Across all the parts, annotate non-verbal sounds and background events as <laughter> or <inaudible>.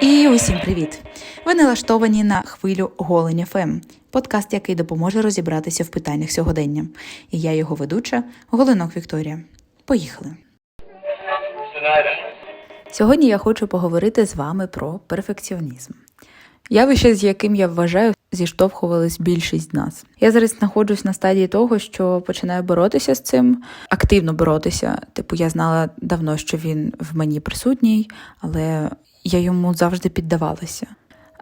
І усім привіт! Ви налаштовані на хвилю Голень ФМ, подкаст, який допоможе розібратися в питаннях сьогодення. І я його ведуча Голенок Вікторія. Поїхали! Сьогодні я хочу поговорити з вами про перфекціонізм. Явище, з яким я вважаю, зіштовхувались більшість з нас. Я зараз знаходжусь на стадії того, що починаю боротися з цим, активно боротися. Типу, я знала давно, що він в мені присутній, але я йому завжди піддавалася.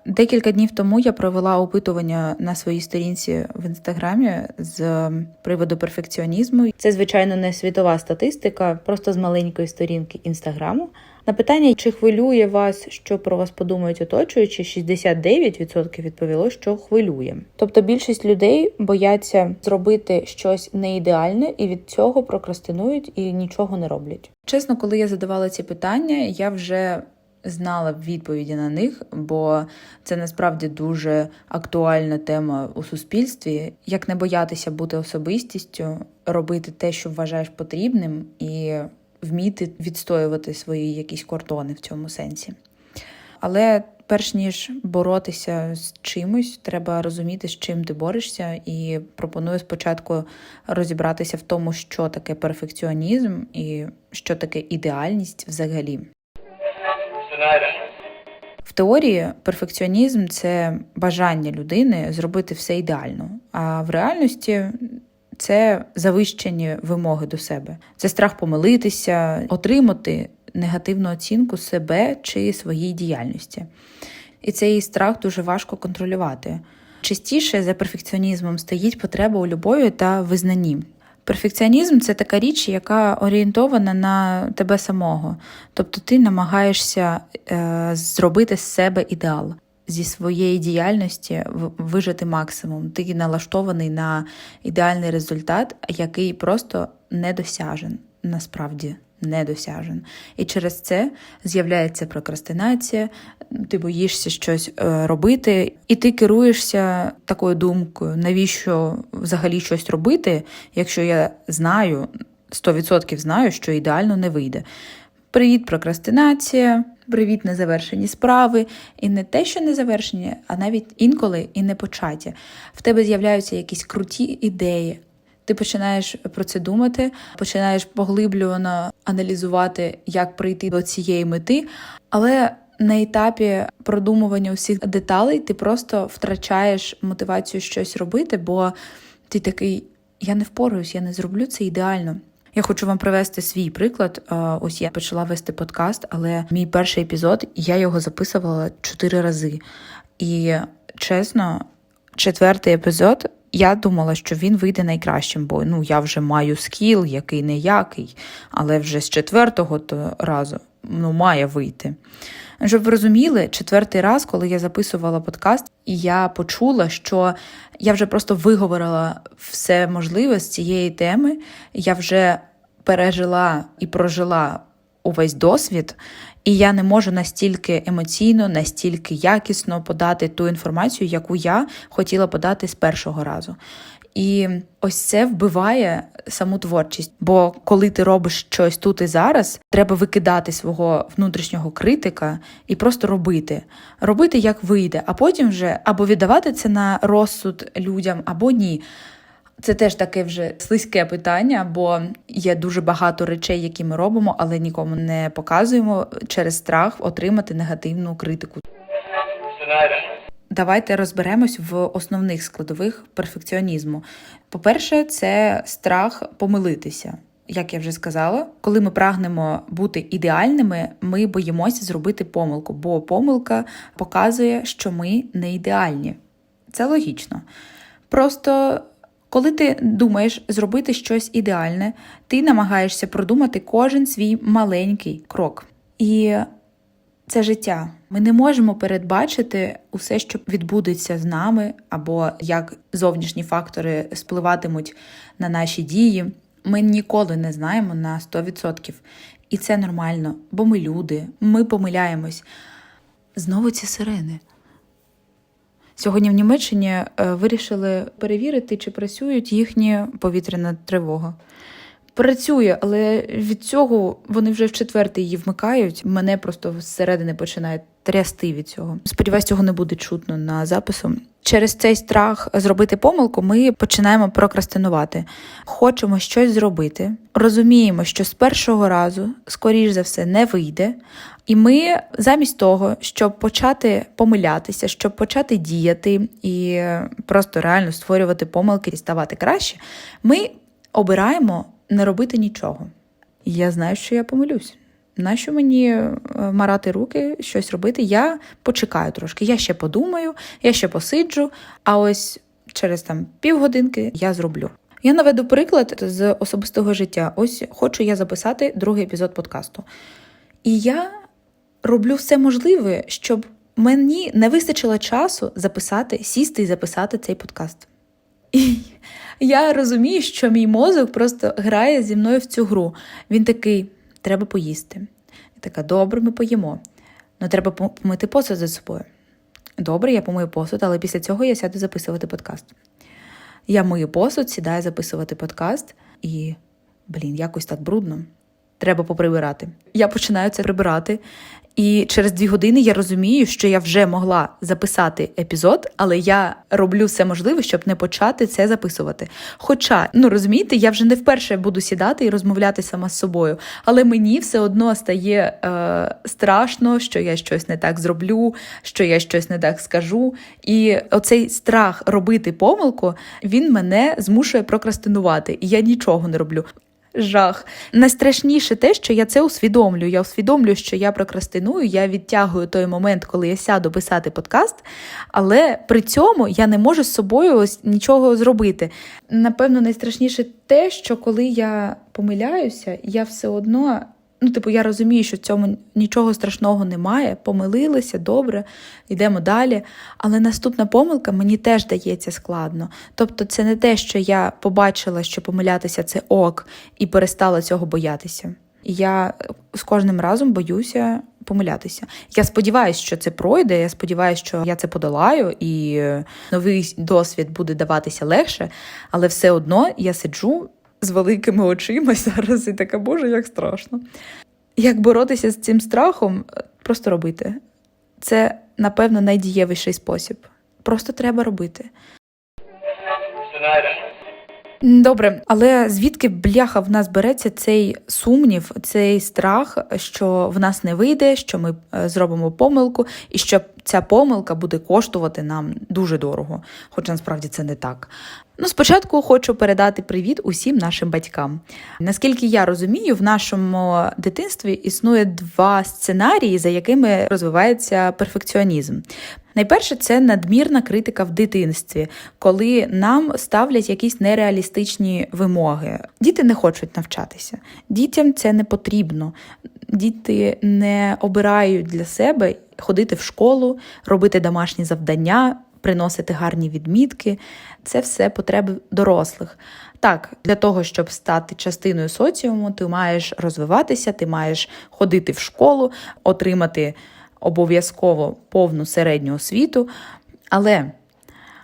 Декілька днів тому я провела опитування на своїй сторінці в інстаграмі з приводу перфекціонізму. Це, звичайно, не світова статистика, просто з маленької сторінки інстаграму. На питання, чи хвилює вас, що про вас подумають оточуючі, 69% відповіло, що хвилює. Тобто більшість людей бояться зробити щось не ідеальне і від цього прокрастинують і нічого не роблять. Чесно, коли я задавала ці питання, я вже знала відповіді на них, бо це насправді дуже актуальна тема у суспільстві. Як не боятися бути особистістю, робити те, що вважаєш потрібним, і вміти відстоювати свої якісь кордони в цьому сенсі. Але перш ніж боротися з чимось, треба розуміти, з чим ти борешся, і пропоную спочатку розібратися в тому, що таке перфекціонізм і що таке ідеальність взагалі. В теорії перфекціонізм це бажання людини зробити все ідеально, а в реальності це завищені вимоги до себе. Це страх помилитися, отримати негативну оцінку себе чи своїй діяльності. І цей страх дуже важко контролювати. Частіше за перфекціонізмом стоїть потреба у любові та визнанні. Перфекціонізм це така річ, яка орієнтована на тебе самого. Тобто ти намагаєшся е, зробити з себе ідеал, зі своєї діяльності вижити максимум. Ти налаштований на ідеальний результат, який просто недосяжен, насправді недосяжен. І через це з'являється прокрастинація, ти боїшся щось е, робити, і ти керуєшся такою думкою, навіщо взагалі щось робити, якщо я знаю, 100% знаю, що ідеально не вийде. Привіт, прокрастинація, привіт, незавершені справи. І не те, що незавершені, а навіть інколи і не початі. В тебе з'являються якісь круті ідеї. Ти починаєш про це думати, починаєш поглиблювано аналізувати, як прийти до цієї мети, але на етапі продумування усіх деталей ти просто втрачаєш мотивацію щось робити, бо ти такий: я не впораюсь, я не зроблю це ідеально. Я хочу вам привести свій приклад. Е, Ось я почала вести подкаст, але мій перший епізод я його записувала чотири рази. І чесно, четвертий епізод. Я думала, що він вийде найкращим, бо ну я вже маю скіл, який не який, але вже з четвертого то разу ну має вийти. Щоб ви розуміли, четвертий раз, коли я записувала подкаст, і я почула, що я вже просто виговорила все можливе з цієї теми. Я вже пережила і прожила увесь досвід, і я не можу настільки емоційно, настільки якісно подати ту інформацію, яку я хотіла подати з першого разу. І ось це вбиває саму творчість. Бо коли ти робиш щось тут і зараз, треба викидати свого внутрішнього критика і просто робити. Робити як вийде, а потім вже або віддавати це на розсуд людям, або ні. Це теж таке вже слизьке питання, бо є дуже багато речей, які ми робимо, але нікому не показуємо через страх отримати негативну критику. Давайте розберемось в основних складових перфекціонізму. По-перше, це страх помилитися. Як я вже сказала, коли ми прагнемо бути ідеальними, ми боїмося зробити помилку, бо помилка показує, що ми не ідеальні. Це логічно. Просто коли ти думаєш зробити щось ідеальне, ти намагаєшся продумати кожен свій маленький крок. І це життя. Ми не можемо передбачити усе, що відбудеться з нами, або як зовнішні фактори спливатимуть на наші дії. Ми ніколи не знаємо на 100%. І це нормально, бо ми люди, ми помиляємось. Знову ці сирени. Сьогодні в Німеччині е, вирішили перевірити, чи працюють їхні повітряна тривога. Працює, але від цього вони вже в четвертий її вмикають. Мене просто зсередини починає трясти від цього. Сподіваюсь, цього не буде чутно на запису. Через цей страх зробити помилку, ми починаємо прокрастинувати. Хочемо щось зробити, розуміємо, що з першого разу, скоріш за все, не вийде. І ми замість того, щоб почати помилятися, щоб почати діяти і просто реально створювати помилки і ставати краще, ми обираємо не робити нічого. Я знаю, що я помилюсь. Нащо мені е, марати руки, щось робити? Я почекаю трошки. Я ще подумаю, я ще посиджу, а ось через там півгодинки я зроблю. Я наведу приклад з особистого життя. Ось хочу я записати другий епізод подкасту. І я роблю все можливе, щоб мені не вистачило часу записати, сісти і записати цей подкаст. І я розумію, що мій мозок просто грає зі мною в цю гру. Він такий: треба поїсти. Я така, добре, ми поїмо. Ну треба помити посуд за собою. Добре, я помию посуд, але після цього я сяду записувати подкаст. Я мию посуд, сідаю записувати подкаст, і, блін, якось так брудно. Треба поприбирати. Я починаю це прибирати. І через дві години я розумію, що я вже могла записати епізод, але я роблю все можливе, щоб не почати це записувати. Хоча, ну розумієте, я вже не вперше буду сідати і розмовляти сама з собою, але мені все одно стає е, страшно, що я щось не так зроблю, що я щось не так скажу. І оцей страх робити помилку він мене змушує прокрастинувати, і я нічого не роблю. Жах. Найстрашніше те, що я це усвідомлюю. Я усвідомлюю, що я прокрастиную, я відтягую той момент, коли я сяду писати подкаст, але при цьому я не можу з собою ось нічого зробити. Напевно, найстрашніше те, що коли я помиляюся, я все одно. Ну, типу, я розумію, що в цьому нічого страшного немає. Помилилися, добре, йдемо далі. Але наступна помилка мені теж дається складно. Тобто, це не те, що я побачила, що помилятися це ок, і перестала цього боятися. Я з кожним разом боюся помилятися. Я сподіваюся, що це пройде. Я сподіваюся, що я це подолаю, і новий досвід буде даватися легше, але все одно я сиджу з великими очима <laughs> зараз і така, боже, як страшно. Як боротися з цим страхом, просто робити. Це, напевно, найдієвіший спосіб. Просто треба робити. Добре, але звідки бляха в нас береться цей сумнів, цей страх, що в нас не вийде, що ми е, зробимо помилку, і що ця помилка буде коштувати нам дуже дорого, хоча насправді це не так. Ну, спочатку хочу передати привіт усім нашим батькам. Наскільки я розумію, в нашому дитинстві існує два сценарії, за якими розвивається перфекціонізм. Найперше, це надмірна критика в дитинстві, коли нам ставлять якісь нереалістичні вимоги. Діти не хочуть навчатися, дітям це не потрібно. Діти не обирають для себе ходити в школу, робити домашні завдання, приносити гарні відмітки. Це все потреби дорослих. Так, для того, щоб стати частиною соціуму, ти маєш розвиватися, ти маєш ходити в школу, отримати обов'язково повну середню освіту. Але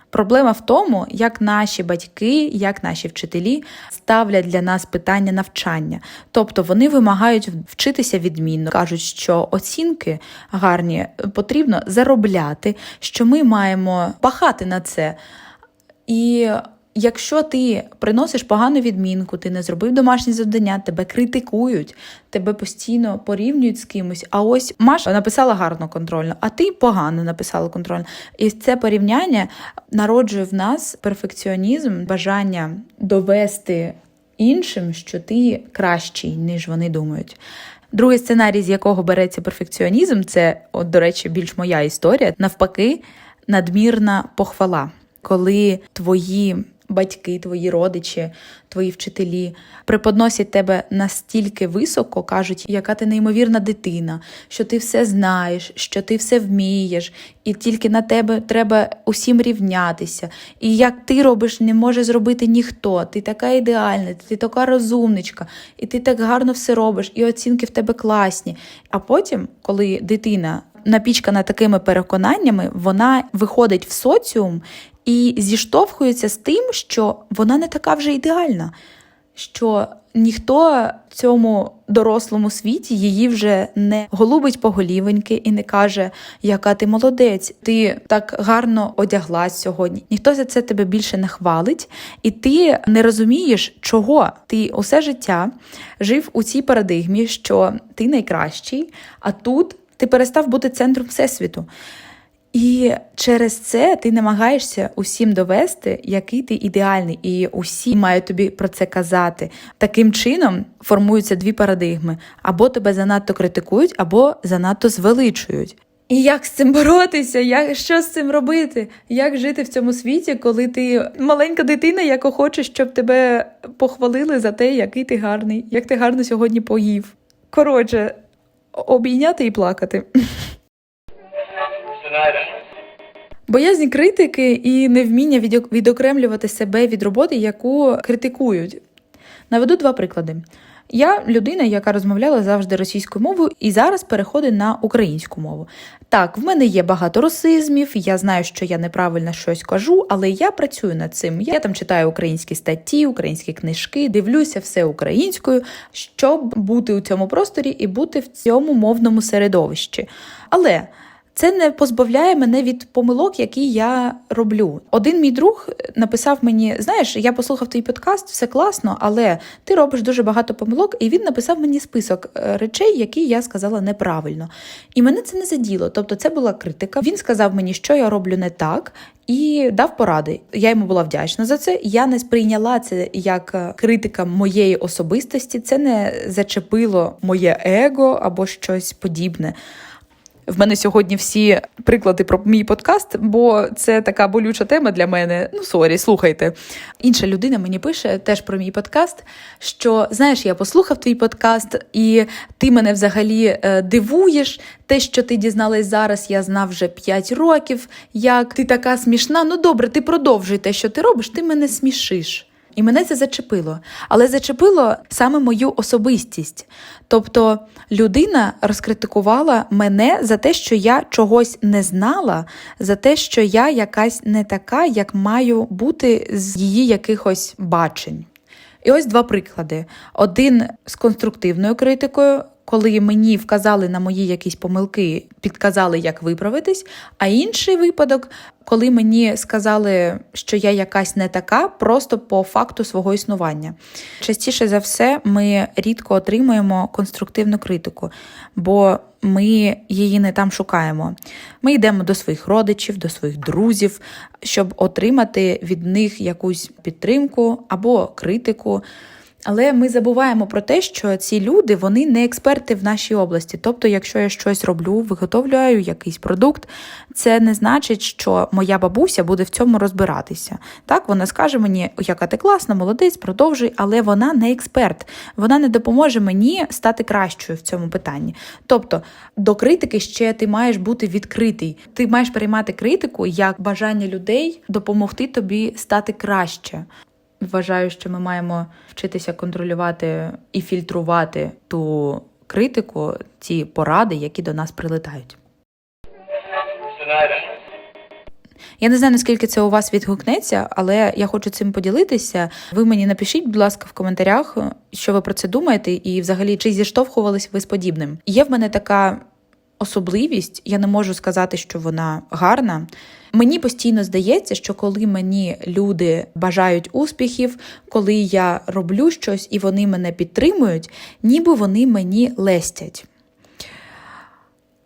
проблема в тому, як наші батьки, як наші вчителі ставлять для нас питання навчання. Тобто вони вимагають вчитися відмінно, кажуть, що оцінки гарні потрібно заробляти, що ми маємо пахати на це. І якщо ти приносиш погану відмінку, ти не зробив домашні завдання, тебе критикують, тебе постійно порівнюють з кимось. А ось Маша написала гарно контрольно, а ти погано написала контрольно. І це порівняння народжує в нас перфекціонізм, бажання довести іншим, що ти кращий, ніж вони думають. Другий сценарій, з якого береться перфекціонізм, це, от, до речі, більш моя історія. Навпаки, надмірна похвала, коли твої батьки, твої родичі, твої вчителі преподносять тебе настільки високо, кажуть, яка ти неймовірна дитина, що ти все знаєш, що ти все вмієш, і тільки на тебе треба усім рівнятися. І як ти робиш, не може зробити ніхто. Ти така ідеальна, ти така розумничка, і ти так гарно все робиш, і оцінки в тебе класні. А потім, коли дитина напічкана такими переконаннями, вона виходить в соціум і зіштовхується з тим, що вона не така вже ідеальна, що ніхто в цьому дорослому світі її вже не голубить по голівеньки і не каже, яка ти молодець, ти так гарно одяглась сьогодні. Ніхто за це тебе більше не хвалить, і ти не розумієш, чого ти усе життя жив у цій парадигмі, що ти найкращий, а тут ти перестав бути центром всесвіту. І через це ти намагаєшся усім довести, який ти ідеальний, і усі мають тобі про це казати. Таким чином формуються дві парадигми: або тебе занадто критикують, або занадто звеличують. І як з цим боротися? Як що з цим робити? Як жити в цьому світі, коли ти маленька дитина, яка хоче, щоб тебе похвалили за те, який ти гарний, як ти гарно сьогодні поїв? Коротше, обійняти і плакати. Боязнь критики і невміння відокремлювати себе від роботи, яку критикують. Наведу два приклади. Я людина, яка розмовляла завжди російською мовою і зараз переходить на українську мову. Так, в мене є багато русизмів, я знаю, що я неправильно щось кажу, але я працюю над цим. Я там читаю українські статті, українські книжки, дивлюся все українською, щоб бути у цьому просторі і бути в цьому мовному середовищі. Але це не позбавляє мене від помилок, які я роблю. Один мій друг написав мені: знаєш, я послухав твій подкаст, все класно, але ти робиш дуже багато помилок, і він написав мені список е, речей, які я сказала неправильно. І мене це не заділо. Тобто, це була критика. Він сказав мені, що я роблю не так. І дав поради. Я йому була вдячна за це. Я не сприйняла це як е, критика моєї особистості. Це не зачепило моє его або щось подібне. В мене сьогодні всі приклади про мій подкаст, бо це така болюча тема для мене. Ну, сорі, слухайте. Інша людина мені пише теж про мій подкаст. Що знаєш, я послухав твій подкаст, і ти мене взагалі е, дивуєш. Те, що ти дізналась зараз, я знав вже 5 років. Як ти така смішна. Ну добре, ти продовжуй те, що ти робиш, ти мене смішиш. І мене це зачепило. Але зачепило саме мою особистість. Тобто людина розкритикувала мене за те, що я чогось не знала, за те, що я якась не така, як маю бути з її якихось бачень. І ось два приклади: один з конструктивною критикою, коли мені вказали на мої якісь помилки, підказали, як виправитись. А інший випадок, коли мені сказали, що я якась не така, просто по факту свого існування. Частіше за все, ми рідко отримуємо конструктивну критику, бо ми її не там шукаємо. Ми йдемо до своїх родичів, до своїх друзів, щоб отримати від них якусь підтримку або критику. Але ми забуваємо про те, що ці люди вони не експерти в нашій області. Тобто, якщо я щось роблю, виготовляю якийсь продукт, це не значить, що моя бабуся буде в цьому розбиратися. Так, вона скаже мені, яка ти класна, молодець, продовжуй, але вона не експерт. Вона не допоможе мені стати кращою в цьому питанні. Тобто, до критики ще ти маєш бути відкритий. Ти маєш приймати критику як бажання людей допомогти тобі стати краще. Вважаю, що ми маємо вчитися контролювати і фільтрувати ту критику, ті поради, які до нас прилетають. Я не знаю, наскільки це у вас відгукнеться, але я хочу цим поділитися. Ви мені напишіть, будь ласка, в коментарях, що ви про це думаєте, і взагалі чи зіштовхувались ви з подібним. Є в мене така особливість, я не можу сказати, що вона гарна. Мені постійно здається, що коли мені люди бажають успіхів, коли я роблю щось і вони мене підтримують, ніби вони мені лестять.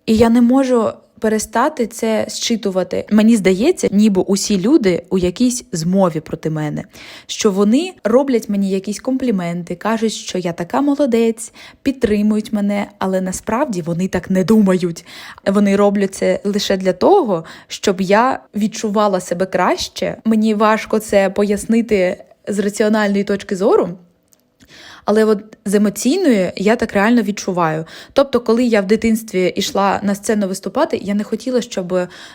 І я не можу перестати це зчитувати. Мені здається, ніби усі люди у якійсь змові проти мене, що вони роблять мені якісь компліменти, кажуть, що я така молодець, підтримують мене, але насправді вони так не думають. Вони роблять це лише для того, щоб я відчувала себе краще. Мені важко це пояснити з раціональної точки зору. Але от з емоційної я так реально відчуваю. Тобто, коли я в дитинстві йшла на сцену виступати, я не хотіла, щоб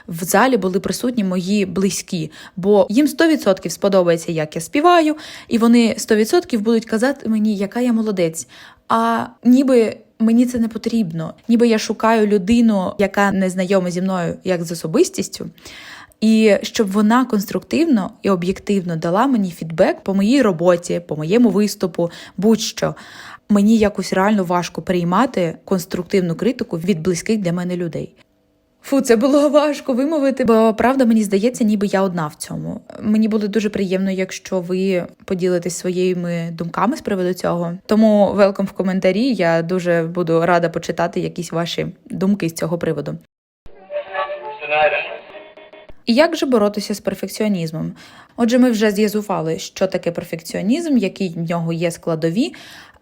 в залі були присутні мої близькі, бо їм 100% сподобається, як я співаю, і вони 100% будуть казати мені, яка я молодець. А ніби. Мені це не потрібно, ніби я шукаю людину, яка не знайома зі мною як з особистістю, і щоб вона конструктивно і об'єктивно дала мені фідбек по моїй роботі, по моєму виступу, будь-що. Мені якось реально важко приймати конструктивну критику від близьких для мене людей. Фу, це було <laughs> важко вимовити, бо правда мені здається, ніби я одна в цьому. Мені буде дуже приємно, якщо ви поділитесь своїми думками з приводу цього. Тому велком в коментарі. Я дуже буду рада почитати якісь ваші думки з цього приводу. І як же боротися з перфекціонізмом? Отже, ми вже з'язували, що таке перфекціонізм, які в нього є складові.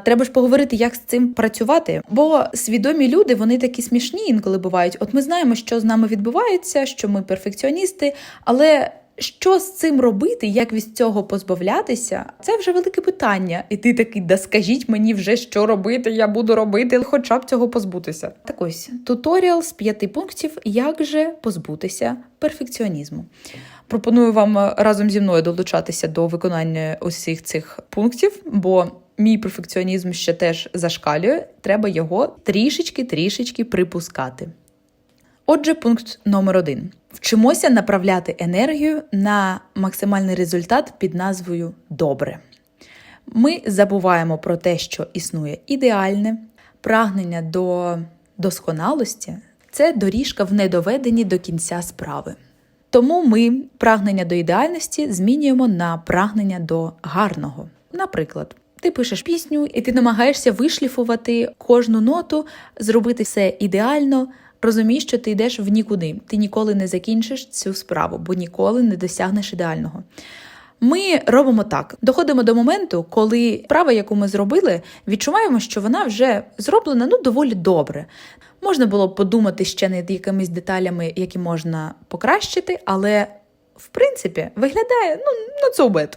Треба ж поговорити, як з цим працювати. Бо свідомі люди вони такі смішні інколи бувають. От ми знаємо, що з нами відбувається, що ми перфекціоністи, але. Що з цим робити, як від цього позбавлятися, це вже велике питання. І ти такий, да скажіть мені вже, що робити, я буду робити, хоча б цього позбутися. Так ось туторіал з п'яти пунктів, як же позбутися перфекціонізму. Пропоную вам е, разом зі мною долучатися до виконання усіх цих пунктів, бо мій перфекціонізм ще теж зашкалює. Треба його трішечки-трішечки припускати. Отже, пункт номер один: вчимося направляти енергію на максимальний результат під назвою Добре. Ми забуваємо про те, що існує ідеальне, прагнення до досконалості це доріжка в недоведенні до кінця справи. Тому ми прагнення до ідеальності змінюємо на прагнення до гарного. Наприклад, ти пишеш пісню, і ти намагаєшся вишліфувати кожну ноту, зробити все ідеально. Розумієш, що ти йдеш в нікуди. Ти ніколи не закінчиш цю справу, бо ніколи не досягнеш ідеального. Ми робимо так: доходимо до моменту, коли справа, яку ми зробили, відчуваємо, що вона вже зроблена ну доволі добре. Можна було б подумати ще над якимись деталями, які можна покращити, але в принципі виглядає ну so bad.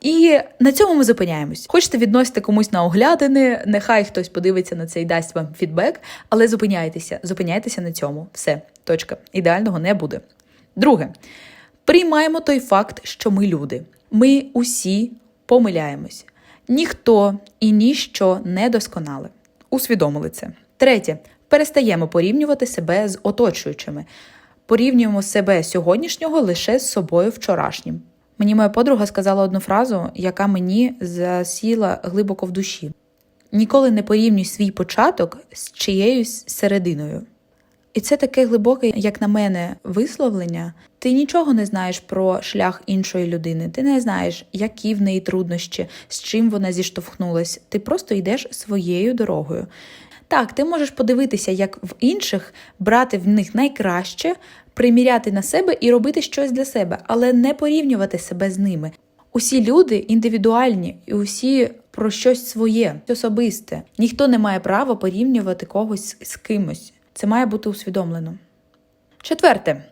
І на цьому ми зупиняємось. Хочете відносити комусь на оглядини, нехай хтось подивиться на це і дасть вам фідбек, але зупиняйтеся, зупиняйтеся на цьому. Все, точка. Ідеального не буде. Друге, приймаємо той факт, що ми люди. Ми усі помиляємось. Ніхто і ніщо не досконале. Усвідомили це. Третє, перестаємо порівнювати себе з оточуючими. Порівнюємо себе сьогоднішнього лише з собою вчорашнім. Мені моя подруга сказала одну фразу, яка мені засіла глибоко в душі: ніколи не порівнюй свій початок з чиєюсь серединою. І це таке глибоке, як на мене, висловлення. Ти нічого не знаєш про шлях іншої людини, ти не знаєш, які в неї труднощі, з чим вона зіштовхнулась. Ти просто йдеш своєю дорогою. Так, ти можеш подивитися, як в інших брати в них найкраще, приміряти на себе і робити щось для себе, але не порівнювати себе з ними. Усі люди індивідуальні і усі про щось своє, особисте. Ніхто не має права порівнювати когось з кимось. Це має бути усвідомлено. Четверте,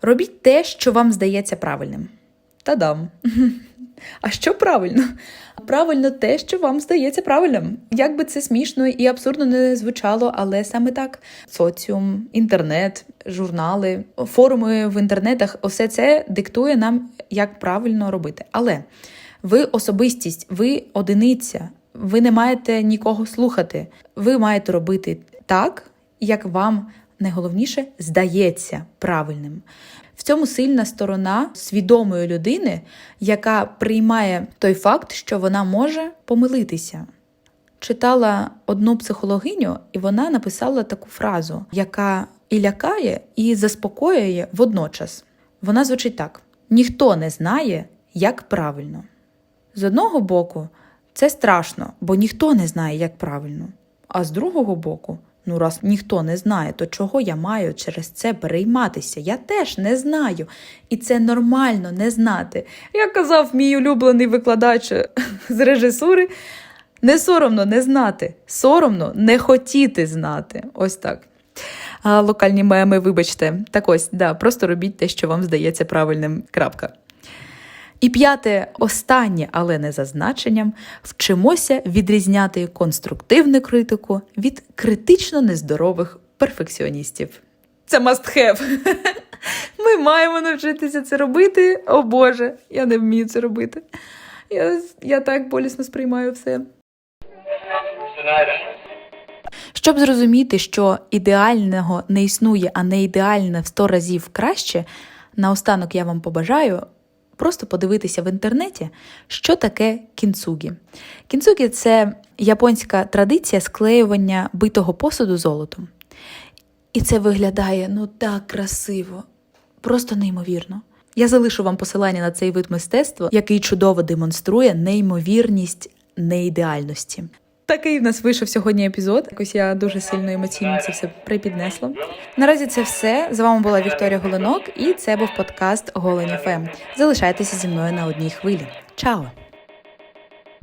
робіть те, що вам здається правильним. Та-дам! <laughs> А що правильно? Правильно те, що вам здається правильним. Як би це смішно і абсурдно не звучало, але саме так: соціум, інтернет, журнали, форуми в інтернетах усе це диктує нам, як правильно робити. Але ви особистість, ви одиниця, ви не маєте нікого слухати. Ви маєте робити так, як вам найголовніше здається правильним. В цьому сильна сторона свідомої людини, яка приймає той факт, що вона може помилитися. Читала одну психологиню, і вона написала таку фразу, яка і лякає, і заспокоює водночас. Вона звучить так: ніхто не знає, як правильно. З одного боку, це страшно, бо ніхто не знає, як правильно. А з другого боку, Ну, раз ніхто не знає, то чого я маю через це перейматися? Я теж не знаю. І це нормально не знати. Як казав мій улюблений викладач з режисури, не соромно не знати, соромно не хотіти знати. Ось так. А, локальні меми, вибачте. Так ось, да, просто робіть те, що вам здається правильним. Крапка. І п'яте, останнє, але не за значенням, вчимося відрізняти конструктивну критику від критично нездорових перфекціоністів. Це must have. <laughs> Ми маємо навчитися це робити. О Боже, я не вмію це робити. Я, я так болісно сприймаю все. Щоб зрозуміти, що ідеального не існує, а не ідеальне в сто разів краще, Наостанок я вам побажаю просто подивитися в інтернеті, що таке кінцугі. Кінцугі це японська традиція склеювання битого посуду золотом. І це виглядає ну так красиво, просто неймовірно. Я залишу вам посилання на цей вид мистецтва, який чудово демонструє неймовірність неідеальності. Такий в нас вийшов сьогодні епізод. Якось я дуже сильно емоційно це все припіднесла. Наразі це все. З вами була Вікторія Голинок, і це був подкаст Голені ФМ. Залишайтеся зі мною на одній хвилі. Чао!